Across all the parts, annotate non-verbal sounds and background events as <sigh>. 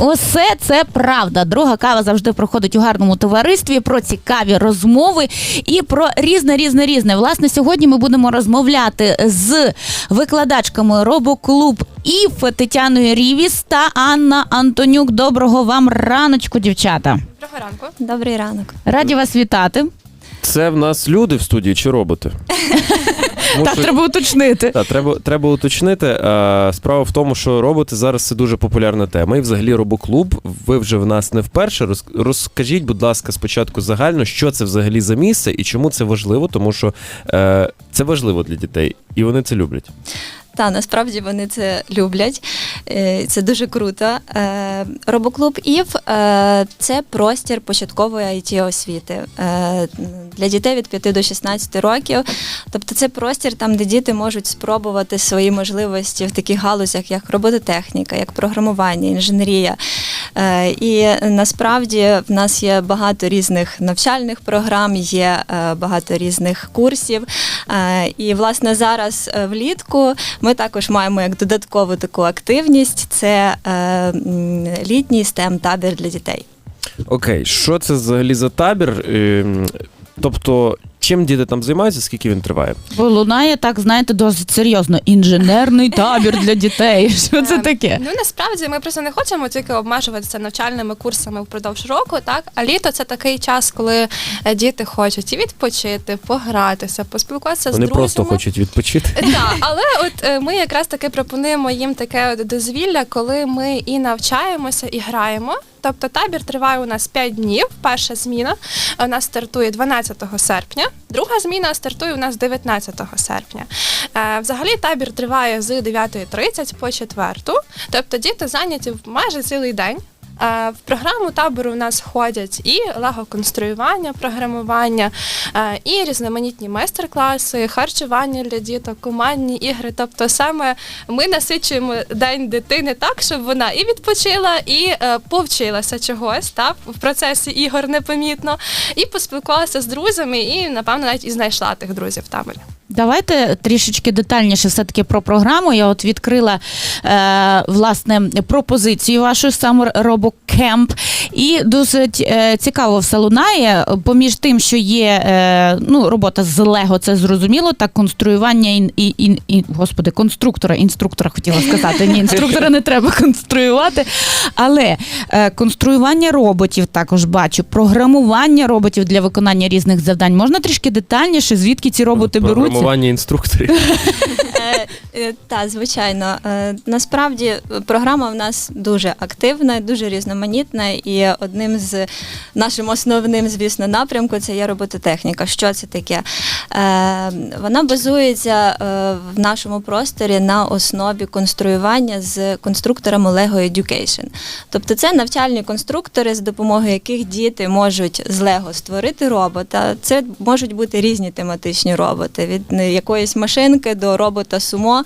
Усе це правда. Друга кава завжди проходить у гарному товаристві про цікаві розмови і про різне, різне, різне. Власне, сьогодні ми будемо розмовляти з викладачками робоклуб ІФ Тетяною Рівіс та Анна Антонюк. Доброго вам раночку, дівчата. Доброго ранку. Добрий ранок. Раді вас вітати. Це в нас люди в студії чи роботи? <laughs> Тому Так, що- треба уточнити. Так, треба, треба уточнити. Е, Справа в тому, що роботи зараз це дуже популярна тема. І взагалі робоклуб. Ви вже в нас не вперше. Роз- Розкажіть, будь ласка, спочатку загально, що це взагалі за місце і чому це важливо, тому що е, це важливо для дітей, і вони це люблять. Та насправді вони це люблять. Е, Це дуже круто. Е, Робоклуб ІВ е, це простір початкової it освіти для дітей від 5 до 16 років. Тобто це простір там, де діти можуть спробувати свої можливості в таких галузях, як робототехніка, як програмування, інженерія. І насправді в нас є багато різних навчальних програм, є багато різних курсів. І власне зараз влітку ми також маємо як додаткову таку активність. Це е, літній STEM табір для дітей. Окей, що це взагалі за табір? Ем, Тобто, чим діти там займаються, скільки він триває? Бо лунає так, знаєте, досить серйозно. Інженерний табір для дітей. <laughs> Що це Е, таке? Ну насправді ми просто не хочемо тільки обмежуватися навчальними курсами впродовж року, так а літо це такий час, коли е, діти хочуть і відпочити, погратися, поспілкуватися Вони з друзями. просто хочуть відпочити. <laughs> Так, але от е, ми якраз таки пропонуємо їм таке дозвілля, коли ми і навчаємося, і граємо. Тобто табір триває у нас 5 днів. Перша зміна у нас стартує 12 серпня, друга зміна стартує у нас 19 серпня. Е, Взагалі табір триває з 9.30 по 4. Тобто діти зайняті майже цілий день. Е, В програму табору у нас входять і лего-конструювання, програмування, е, і різноманітні майстер-класи, харчування для діток, командні ігри. Тобто, саме ми насичуємо день дитини так, щоб вона і відпочила, і е, повчилася чогось так, в процесі ігор непомітно, і поспілкувалася з друзями, і напевно навіть і знайшла тих друзів в таборі. Давайте трішечки детальніше все-таки про програму. Я от відкрила е, власне пропозицію вашу саме робокемп. І досить е, цікаво все лунає. Поміж тим, що є е, ну, робота з Лего, це зрозуміло, так конструювання і, і, і, і господи, конструктора, інструктора хотіла сказати. Ні, інструктора не треба конструювати. Але е, конструювання роботів також бачу, програмування роботів для виконання різних завдань. Можна трішки детальніше, звідки ці роботи беруться? Програмування інструкторів. Е, е, Та, звичайно. Е, Насправді програма в нас дуже активна, дуже різноманітна, і одним з нашим основним, звісно, напрямку це є робототехніка. Що це таке? Е, Вона базується е, в нашому просторі на основі конструювання з конструкторами Lego Education. Тобто це навчальні конструктори, з допомогою яких діти можуть з Лего створити робота. Це можуть бути різні тематичні роботи, від е, якоїсь машинки до робота сумо.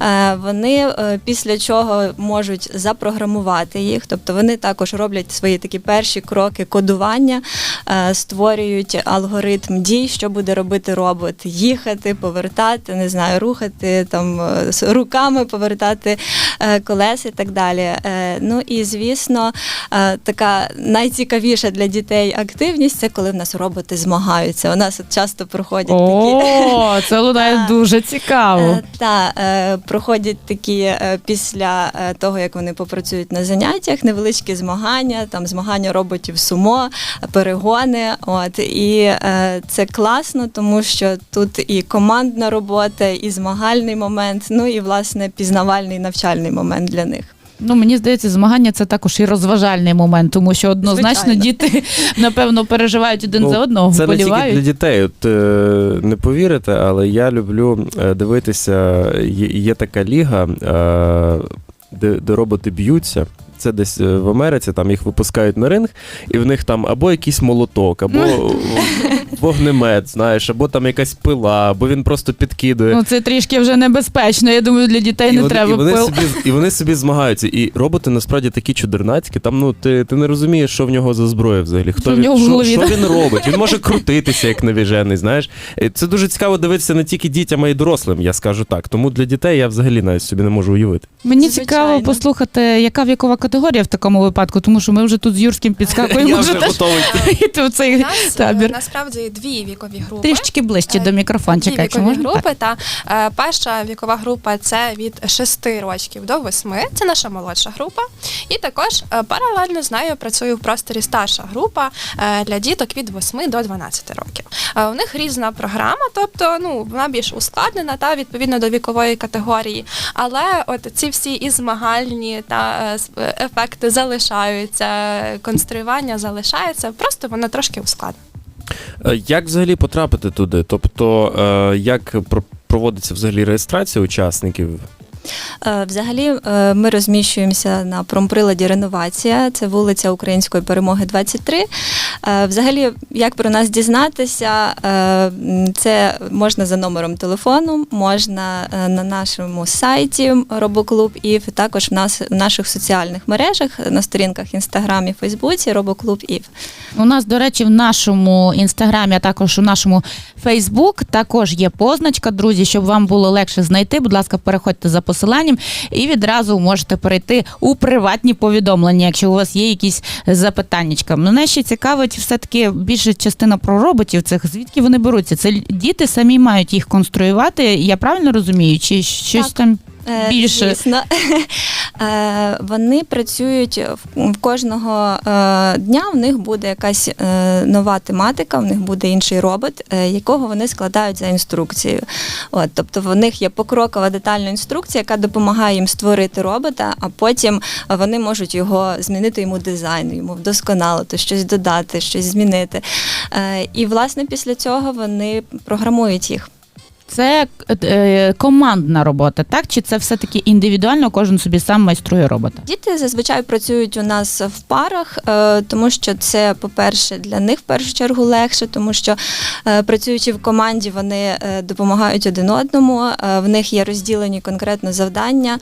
Е, Вони після чого можуть запрограмувати їх, тобто вони також роблять свої такі перші кроки кодування, створюють алгоритм дій, що буде робити робот: їхати, повертати, не знаю, рухати там е, руками, повертати е, колеса і так далі. Е, Ну і звісно, така найцікавіша для дітей активність це коли в нас роботи змагаються. У нас от часто проходять такі. О, <laughs> це лунає дуже цікаво. Та е, проходять такі після того, як вони попрацюють на заняттях, невеличкі змагання, там змагання роботів сумо, перегони. От і це класно, тому що тут і командна робота, і змагальний момент, ну і власне пізнавальний навчальний момент для них. Ну, мені здається, змагання це також і розважальний момент, тому що однозначно Звичайно. діти <laughs> напевно переживають один Ну, за одного, Це не тільки для дітей. От е, не повірите, але я люблю е, дивитися. Є, є така ліга, е, де, де роботи б'ються. Це десь в Америці, там їх випускають на ринг, і в них там або якийсь молоток, або вогнемет, знаєш, або там якась пила, або він просто підкидує. Ну це трішки вже небезпечно. Я думаю, для дітей не вони, треба і, вони пил. собі, і вони собі змагаються. І роботи насправді такі чудернацькі. Там ну ти, ти не розумієш, що в нього за зброя взагалі. Хто Що в він, нього в що, голові, що він робить? Він може крутитися як навіжений. Знаєш, Е, це дуже цікаво дивитися не тільки дітям, а й дорослим. Я скажу так. Тому для дітей я взагалі навіть собі не можу уявити. Мені Звичайно. цікаво послухати, яка вікова категорія в такому випадку, тому що ми вже тут з Юрським <laughs> підскакуємо. Я вже вже готовий. <laughs> йти в цей нас е, табір. насправді дві вікові групи. Трішечки ближче Е, до мікрофончика, Дві якщо вікові можна. групи. Та е, перша вікова група це від 6 років до 8. Це наша молодша група. І також е, паралельно з нею працює в просторі старша група для діток від 8 до 12 років. У них різна програма, тобто ну вона більш ускладнена та відповідно до вікової категорії. Але от ці всі і змагальні та ефекти залишаються, конструювання залишається, просто воно трошки ускладнено. Е, Як взагалі потрапити туди? Тобто, е, як про- проводиться взагалі реєстрація учасників? Е, Взагалі, ми розміщуємося на промприладі Реновація, це вулиця Української перемоги 23. Е, Взагалі, як про нас дізнатися, це можна за номером телефону, можна на нашому сайті Робоклуб і також в нас в наших соціальних мережах на сторінках Інстаграмі, Фейсбуці Робоклуб Ів. У нас, до речі, в нашому інстаграмі, а також у нашому Фейсбук також є позначка, друзі, щоб вам було легше знайти. Будь ласка, переходьте за посиланням і відразу можете перейти у приватні повідомлення, якщо у вас є якісь запитаннячка. Мене ще цікавить все-таки більша частина про роботів цих. Звідки вони беруться? Це діти самі мають їх конструювати. Я правильно розумію? Чи щось Так. там Е, більше? Звісно. Е, Вони працюють в- кожного е, дня. В них буде якась е, нова тематика, в них буде інший робот, якого вони складають за інструкцією. От, тобто в них є покрокова детальна інструкція, яка допомагає їм створити робота, а потім вони можуть його змінити йому дизайн, йому вдосконалити, щось додати, щось змінити. І власне після цього вони програмують їх. Це е, командна робота, так? Чи це все-таки індивідуально, кожен собі сам майструє робота? Діти зазвичай працюють у нас в парах, е, тому що це, по-перше, для них в першу чергу легше, тому що е, працюючи в команді, вони е, допомагають один одному. е, В них є розділені конкретно завдання,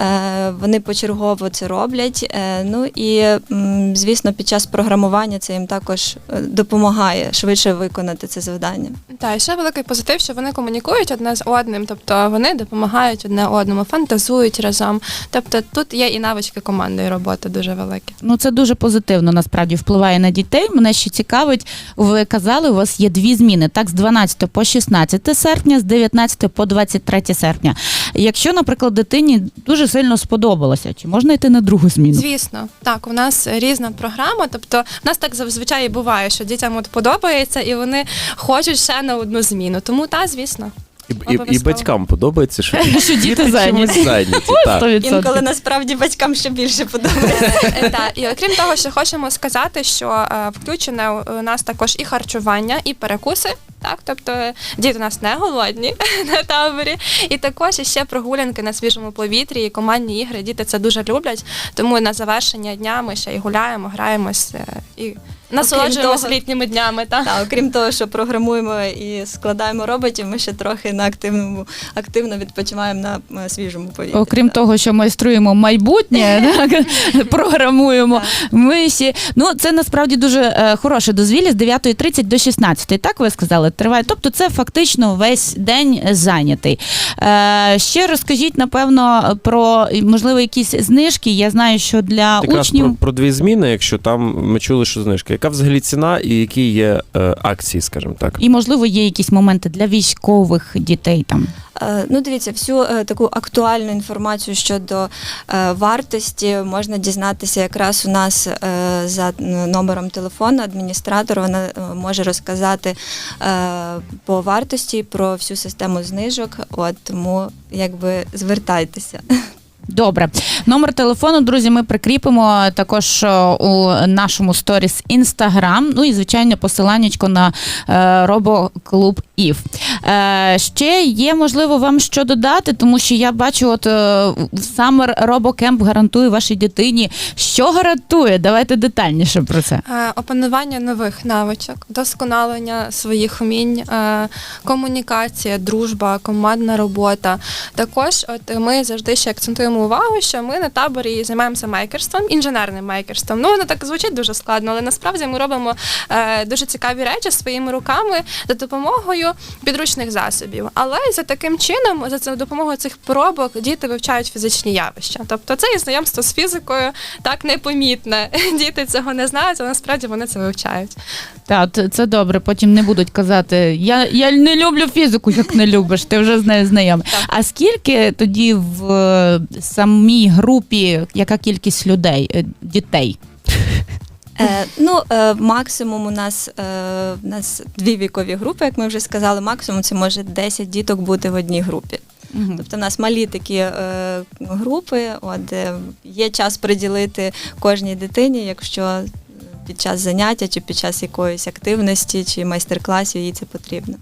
е, вони почергово це роблять. е, Ну і м, звісно, під час програмування це їм також е, допомагає швидше виконати це завдання. Так, і ще великий позитив, що вони комунікують одне з одним, тобто вони допомагають одне одному, фантазують разом. Тобто тут є і навички командної роботи дуже великі. Ну це дуже позитивно насправді впливає на дітей. Мене ще цікавить, ви казали, у вас є дві зміни: так, з 12 по 16 серпня, з 19 по 23 серпня. Якщо, наприклад, дитині дуже сильно сподобалося, чи можна йти на другу зміну? Звісно, так, у нас різна програма. Тобто, в нас так зазвичай і буває, що дітям от подобається і вони хочуть ще на одну зміну. Тому та, звісно. І, і, і батькам подобається, що, <laughs> Що діти зайняті. зайняті. Так. Інколи насправді батькам ще більше подобається. <laughs> Е, Так, і окрім того, що хочемо сказати, що е, включене у- нас також і харчування, і перекуси. Так, тобто діти у нас не голодні <laughs> на таборі, і також ще прогулянки на свіжому повітрі, і командні ігри. Діти це дуже люблять. Тому на завершення дня ми ще й гуляємо, граємось е, і насолоджуємося літніми днями. Так. Так, окрім того, що програмуємо і складаємо роботів, ми ще трохи на активному активно відпочиваємо на е, свіжому повітрі. Окрім Так. того, що майструємо майбутнє, <laughs> так, програмуємо. Ми ще ну це насправді дуже е, хороше дозвілля з 9.30 до 16. Так ви сказали, триває. Тобто, це фактично весь день зайнятий. Е, ще розкажіть, напевно, про можливо якісь знижки. Я знаю, що для Якраз учнів. про, про дві зміни, якщо там ми чули, що знижка. Яка взагалі ціна і які є е, акції, скажімо так? І можливо є якісь моменти для військових дітей там. Е, Ну, дивіться, всю е, таку актуальну інформацію щодо е, вартості можна дізнатися якраз у нас е, за номером телефону. Адміністратор вона е, може розказати е, по вартості про всю систему знижок. От тому якби звертайтеся. Добре. Номер телефону, друзі, ми прикріпимо також е, у нашому сторіс Інстаграм. Ну і звичайно, посиланнячко на е, робоклуб Ів. Е, ще є можливо вам що додати, тому що я бачу, от е, Summer Робокемп гарантує вашій дитині. Що гарантує? Давайте детальніше про це. Е, Опанування нових навичок, досконалення своїх вмінь, е, комунікація, дружба, командна робота. Також от ми завжди ще акцентуємо увагу, що ми на таборі займаємося майкерством, інженерним майкерством. Ну воно так звучить дуже складно, але насправді ми робимо е, дуже цікаві речі своїми руками за допомогою підручних засобів. Але за таким чином, за допомогою цих поробок, діти вивчають фізичні явища. Тобто це і знайомство з фізикою так непомітне. <laughs> Діти цього не знають, але насправді вони це вивчають. Так, це- добре. Потім не будуть казати, я, я не люблю фізику, як не любиш, ти вже з нею знайомий. А скільки тоді в самій групі, яка кількість людей, е, дітей? Е, ну, е, максимум у нас, е, у нас дві вікові групи, як ми вже сказали, максимум це може 10 діток бути в одній групі. Тобто в нас малі такі е, групи, от, де є час приділити кожній дитині, якщо під час заняття чи під час якоїсь активності чи майстер-класів їй це потрібно.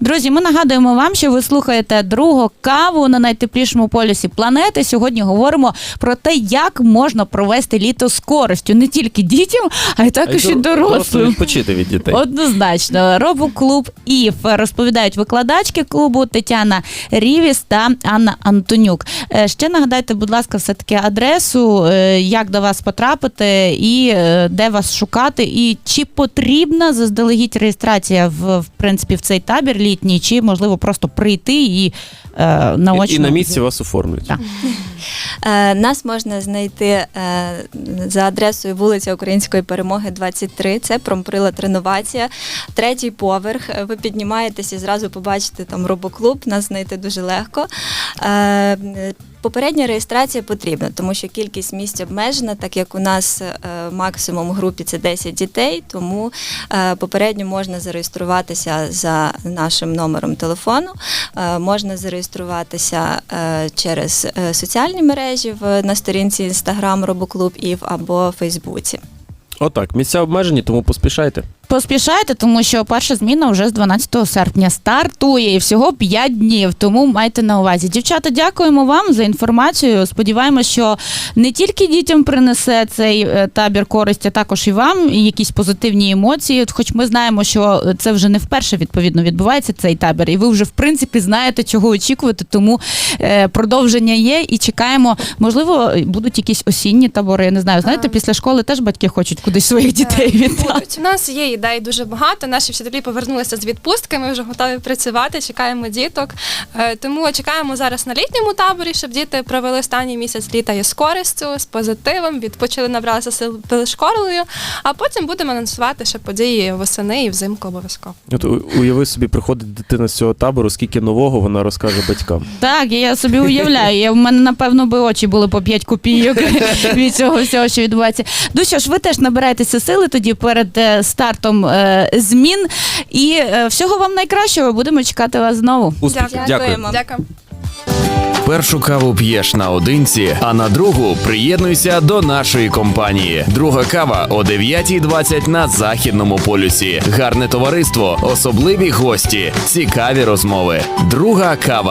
Друзі, ми нагадуємо вам, що ви слухаєте другу каву на найтеплішому полюсі планети. Сьогодні говоримо про те, як можна провести літо з користю не тільки дітям, а й також і дор- дорослим. відпочити від дітей. Однозначно, робоклуб ІФ розповідають викладачки клубу Тетяна Рівіс та Анна Антонюк. Е, Ще нагадайте, будь ласка, все таки адресу, е, як до вас потрапити і е, де вас шукати, і чи потрібна заздалегідь реєстрація в, в принципі в цей табір літній, чи можливо просто прийти і наочно І на місці вас оформлять. Так. Е, Нас можна знайти е, за адресою вулиця Української перемоги, 23. Це промприлад реновація. Третій поверх. Е, Ви піднімаєтесь і зразу побачите там робоклуб. Нас знайти дуже легко. Е, Попередня реєстрація потрібна, тому що кількість місць обмежена, так як у нас е, максимум в групі це 10 дітей, тому е, попередньо можна зареєструватися за нашим номером телефону, е, можна зареєструватися е, через е, соціальні мережі в, на сторінці Instagram Робоклуб Ів або Фейсбуці. Отак, місця обмежені, тому поспішайте. Поспішайте, тому що перша зміна вже з 12 серпня стартує і всього 5 днів. Тому майте на увазі. Дівчата, дякуємо вам за інформацію. Сподіваємося, що не тільки дітям принесе цей е, табір користь, а також і вам і якісь позитивні емоції. Хоч ми знаємо, що це вже не вперше відповідно відбувається цей табір, і ви вже в принципі знаєте, чого очікувати. Тому е, продовження є і чекаємо. Можливо, будуть якісь осінні табори. Я не знаю. Знаєте, після школи теж батьки хочуть кудись своїх дітей віддати. У нас є ідей дуже багато. Наші вчителі повернулися з відпустки. Ми вже готові працювати, чекаємо діток. Е, Тому чекаємо зараз на літньому таборі, щоб діти провели останній місяць літа із користю, з позитивом, відпочили, набралися сил школою. А потім будемо анонсувати ще події восени і взимку обов'язково. От уяви собі, приходить дитина з цього табору, скільки нового вона розкаже батькам. Так, я собі уявляю. Я, в мене, напевно, би очі були по 5 копійок <laughs> від цього всього, що відбувається. Ну що ж, ви теж набираєтеся сили тоді перед е, стартом е, змін. І е, всього вам найкращого. Будемо чекати вас знову. Успіхів. Дякуємо. Дякую. Першу каву п'єш наодинці, а на другу приєднуйся до нашої компанії. Друга кава о 9.20 на західному полюсі. Гарне товариство, особливі гості, цікаві розмови. Друга кава.